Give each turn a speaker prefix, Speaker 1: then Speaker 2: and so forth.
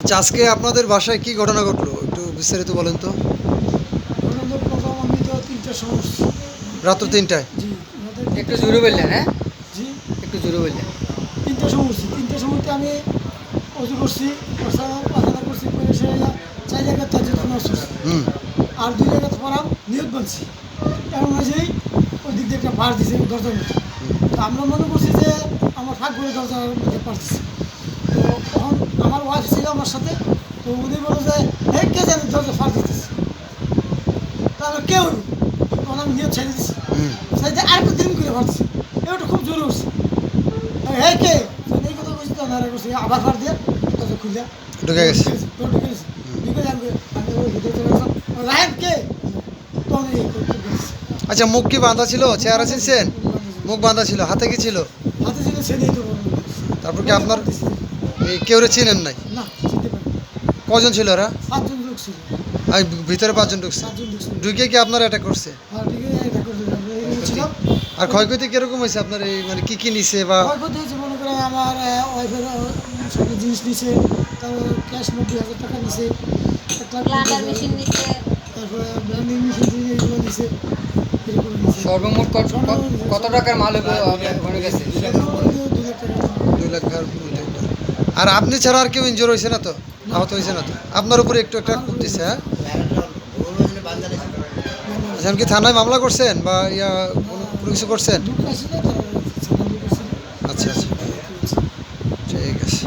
Speaker 1: আচ্ছা আজকে আপনাদের বাসায় কি ঘটনা ঘটলো? একটু বিস্তারিত বলেন তো।
Speaker 2: প্রথম আমি তো তিনটার সময়
Speaker 1: রাত্র তিনটায়?
Speaker 2: জি আমাদের
Speaker 3: একটু জোরে বললেন হ্যাঁ?
Speaker 2: জি।
Speaker 3: একটু জোরে বললেন।
Speaker 2: তিনটার সময় উঠছি। তিনটার সময়তে আমি অজু করছি প্রস্রাব করছি চার জায়গায় তার জন্য
Speaker 1: হুম।
Speaker 2: আর দুই জায়গায় পড়াম নিয়োগ বানছি। এমন হয়েছেই ওই দিক দিয়ে একটা ভার দিছে দরজার মধ্যে তো আমরা মনে করছি যে আমার ফাঁক করে দরজার মধ্যে তখন আমার সাথে তো উনি বলো যে হে কে জানি দরজা ফাঁক দিতেছে? তো আমরা কেউ তখন আমি নিয়োগ ছেড়ে দিচ্ছি
Speaker 1: হুম।
Speaker 2: সাইডে আর একটু দিন করে ভাবছি এটা খুব জোরে উঠছে। হে কে? এই কথা বলছি আর করছি আবার ফার দিয়ে খুলে
Speaker 1: ঢুকে গেছে।
Speaker 2: ঢুকে গেছে ঢুকে যাবে আমি ওই ভিতরে চলে গেলাম কে? তখন এই
Speaker 1: আচ্ছা মুখ কি বাঁধা ছিল? চেহারা চিনছেন মুখ বাঁধা ছিল? হাতে কি ছিল?
Speaker 2: হাতে ছিল সে নিয়ে তো
Speaker 1: তারপর কি আপনার কেউ চিনেন নাই?
Speaker 2: না
Speaker 1: কজন ছিল ওরা?
Speaker 2: পাঁচজন লোক ছিল।
Speaker 1: আর ভিতরে পাঁচজন ঢুকছে ঢুকে কি আপনার অ্যাটাক করছে?
Speaker 2: আর এটা করে দিলাম এই ছিলাম।
Speaker 1: আর ক্ষয়ক্ষতি কীরকম হয়েছে আপনার এই মানে কি কি নিছে বা
Speaker 2: ক্ষয়ক্ষতি হয়েছে মনে করেন আমার ওয়াইফের সব জিনিস নিছে তারপর ক্যাশ নব্বই হাজার টাকা নিছে। একটা
Speaker 4: ব্লান্ডার
Speaker 2: তারপরে ব্র্যান্ডিং মেশিন এগুলো নিছে।
Speaker 3: সর্বমোট কত টাকার মাল হয়ে গেছে?
Speaker 1: আর আপনি ছাড়া আর কেউ ইঞ্জোর হয়েছে না তো? আহত হয়েছে না তো? আপনার উপরে একটু একটা করতেছে হ্যাঁ? আচ্ছা, কি থানায় মামলা করছেন বা ইয়া কোনো কিছু করছেন? আচ্ছা আচ্ছা। ঠিক আছে।